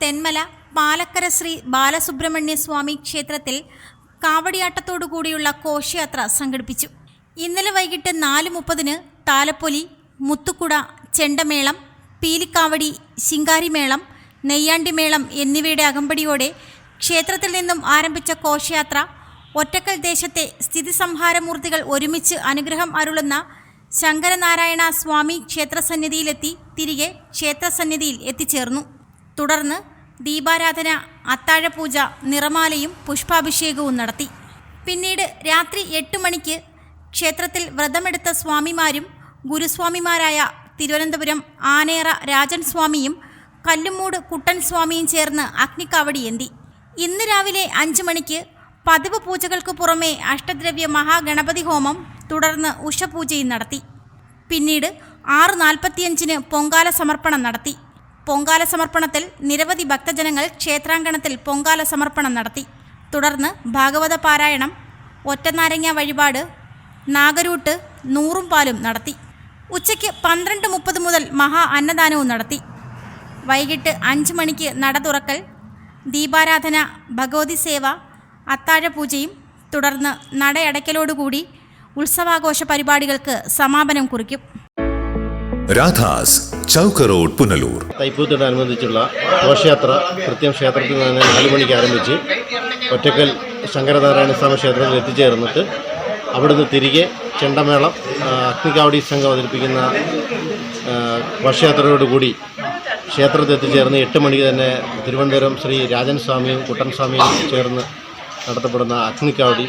തെന്മല പാലക്കര ശ്രീ ബാലസുബ്രഹ്മണ്യ സ്വാമി ക്ഷേത്രത്തിൽ കാവടിയാട്ടത്തോടുകൂടിയുള്ള കോശയാത്ര സംഘടിപ്പിച്ചു. ഇന്നലെ വൈകിട്ട് നാല് മുപ്പതിന് താലപ്പൊലി മുത്തുക്കുട ചെണ്ടമേളം പീലിക്കാവടി ശിങ്കാരിമേളം നെയ്യാണ്ടിമേളം എന്നിവയുടെ അകമ്പടിയോടെ ക്ഷേത്രത്തിൽ നിന്നും ആരംഭിച്ച കോശയാത്ര ഒറ്റക്കൽ ദേശത്തെ സ്ഥിതിസംഹാരമൂർത്തികൾ ഒരുമിച്ച് അനുഗ്രഹം അരുളുന്ന ശങ്കരനാരായണ സ്വാമി ക്ഷേത്രസന്നിധിയിലെത്തി തിരികെ ക്ഷേത്രസന്നിധിയിൽ എത്തിച്ചേർന്നു. തുടർന്ന് ദീപാരാധന അത്താഴപൂജ നിറമാലയും പുഷ്പാഭിഷേകവും നടത്തി. പിന്നീട് രാത്രി എട്ട് മണിക്ക് ക്ഷേത്രത്തിൽ വ്രതമെടുത്ത സ്വാമിമാരും ഗുരുസ്വാമിമാരായ തിരുവനന്തപുരം ആനേറ രാജൻ സ്വാമിയും കല്ലുമൂട് കുട്ടൻ സ്വാമിയും ചേർന്ന് അഗ്നിക്കാവടിയെന്തി ഇന്ന് രാവിലെ അഞ്ച് മണിക്ക് പതിവ് പൂജകൾക്കു പുറമെ അഷ്ടദ്രവ്യ മഹാഗണപതി ഹോമം തുടർന്ന് ഉഷപൂജയും നടത്തി. പിന്നീട് ആറ് നാൽപ്പത്തിയഞ്ചിന് പൊങ്കാല സമർപ്പണം നടത്തി. പൊങ്കാല സമർപ്പണത്തിൽ നിരവധി ഭക്തജനങ്ങൾ ക്ഷേത്രാങ്കണത്തിൽ പൊങ്കാല സമർപ്പണം നടത്തി. തുടർന്ന് ഭാഗവത പാരായണം ഒറ്റനാരങ്ങ വഴിപാട് നാഗരൂട്ട് നൂറും പാലും നടത്തി. ഉച്ചയ്ക്ക് പന്ത്രണ്ട് മുപ്പത് മുതൽ മഹാ അന്നദാനവും നടത്തി. വൈകിട്ട് അഞ്ച് മണിക്ക് നട തുറക്കൽ ദീപാരാധന ഭഗവതി സേവ അത്താഴപൂജയും തുടർന്ന് നടയടയ്ക്കലോടുകൂടി ഉത്സവാഘോഷ പരിപാടികൾക്ക് സമാപനം കുറിക്കും. രാധാസ് ചൗക്ക് റോഡ് പുനലൂർ. തൈപ്പൂത്തിനോടനുബന്ധിച്ചുള്ള ഘോഷയാത്ര കൃത്യം ക്ഷേത്രത്തിൽ നിന്ന് നാല് മണിക്ക് ആരംഭിച്ച് ഒറ്റക്കൽ ശങ്കരനാരായണ സ്വാമി ക്ഷേത്രത്തിൽ എത്തിച്ചേർന്നിട്ട് അവിടുന്ന് തിരികെ ചെണ്ടമേളം അഗ്നികാവടി സംഘം അവതരിപ്പിക്കുന്ന ഘോഷയാത്രയോടുകൂടി ക്ഷേത്രത്തിൽ എത്തിച്ചേർന്ന് എട്ട് മണിക്ക് തന്നെ തിരുവനന്തപുരം ശ്രീ രാജൻ സ്വാമിയും കുട്ടൻ സ്വാമിയും ചേർന്ന് നടത്തപ്പെടുന്ന അഗ്നിക്കാവടി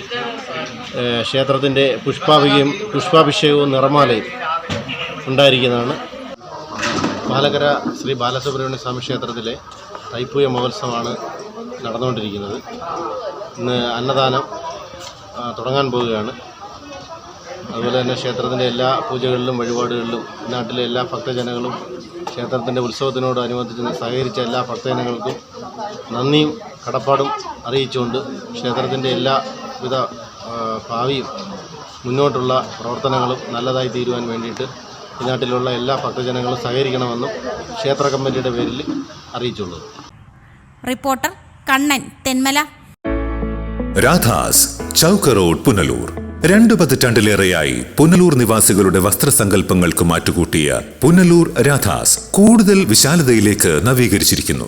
ക്ഷേത്രത്തിന്റെ പുഷ്പാഭികയും പുഷ്പാഭിഷേകവും നിറമാലയും ഉണ്ടായിരിക്കുന്നതാണ്. പാലക്കര ശ്രീ ബാലസുബ്രഹ്മണ്യ സ്വാമി ക്ഷേത്രത്തിലെ തൈപ്പൂയ മഹോത്സവമാണ് നടന്നുകൊണ്ടിരിക്കുന്നത്. ഇന്ന് അന്നദാനം തുടങ്ങാൻ പോവുകയാണ്. അതുപോലെ തന്നെ ക്ഷേത്രത്തിന്റെ എല്ലാ പൂജകളിലും വഴിപാടുകളിലും നാട്ടിലെ എല്ലാ ഭക്തജനങ്ങളും ക്ഷേത്രത്തിന്റെ ഉത്സവത്തിനോട് അനുബന്ധിച്ച് സഹകരിച്ച എല്ലാ ഭക്തജനങ്ങൾക്കും നന്ദിയും കടപ്പാടും അറിയിച്ചുകൊണ്ട് ക്ഷേത്രത്തിന്റെ എല്ലാവിധ ഭാവിയും മുന്നോട്ടുള്ള പ്രവർത്തനങ്ങളും നല്ലതായി തീരുവാൻ വേണ്ടിയിട്ട് ഈ നാട്ടിലുള്ള എല്ലാ ഭക്തജനങ്ങളും സഹകരിക്കണമെന്നും ക്ഷേത്ര കമ്മിറ്റിയുടെ പേരിൽ അറിയിച്ചുള്ളത് റിപ്പോർട്ടർ കണ്ണൻ തെന്മല. രാധാസ് ചൗക്ക് റോഡ് പുനലൂർ. രണ്ടു പതിറ്റാണ്ടിലേറെയായി പുനലൂർ നിവാസികളുടെ വസ്ത്രസങ്കല്പങ്ങൾക്ക് മാറ്റുകൂട്ടിയ പുനലൂർ രാധാസ് കൂടുതൽ വിശാലതയിലേക്ക് നവീകരിച്ചിരിക്കുന്നു.